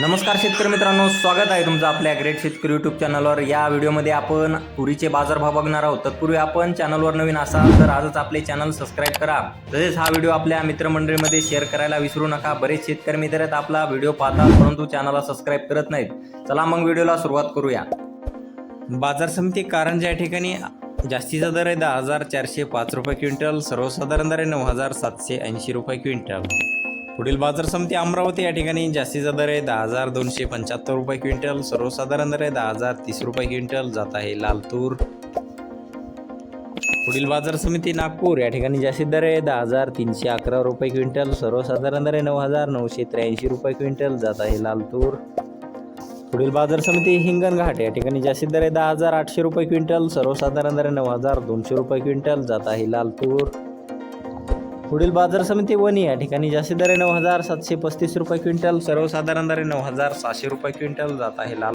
नमस्कार शेतकरी मित्रांनो स्वागत आहे तुमचं आपल्या ग्रेट शेतकरी यूट्यूब चॅनलवर या व्हिडिओमध्ये आपण तुरीचे बाजारभाव बघणार आहोत. तत्पूर्वी आपण चॅनलवर नवीन असाल तर आजच आपले चॅनल सबस्क्राईब करा. तसेच हा व्हिडिओ आपल्या मित्रमंडळीमध्ये शेअर करायला विसरू नका. बरेच शेतकरी मित्र आहेत आपला व्हिडिओ पाहतात परंतु चॅनलला सबस्क्राईब करत नाहीत. चला मग व्हिडिओला सुरुवात करूया. बाजार समिती कारंजा या ठिकाणी जास्तीचा दर आहे दहा हजार चारशे पाच रुपये क्विंटल सर्वसाधारण दर आहे नऊ हजार सातशे ऐंशी रुपये क्विंटल. पुढील बाजार समिती अमरावती या ठिकाणी जास्तीचा दर आहे. दहा हजार दोनशे पंच्याहत्तर रुपये क्विंटल सर्वसाधारण दर आहे. दहा हजार तीस रुपये क्विंटल जात आहे लाल तूर. पुढील बाजार समिती नागपूर या ठिकाणी जास्तीत दर आहे. दहा हजार तीनशे अकरा रुपये क्विंटल सर्वसाधारण दर आहे. नऊ हजार नऊशे त्र्याऐंशी रुपये क्विंटल जात आहे लाल तूर. पुढील बाजार समिती हिंगणघाट या ठिकाणी जास्तीत दर आहे. दहा हजार आठशे रुपये क्विंटल सर्वसाधारण दर आहे. नऊ हजार दोनशे रुपये क्विंटल जात आहे लाल तूर. पुढील बाजार समिती वणी या ठिकाणी जास्तीत दरे नऊ हजार सातशे पस्तीस रुपये क्विंटल सर्वसाधारण दरे नऊ हजार सहाशे रुपये क्विंटल जात आहे. लाल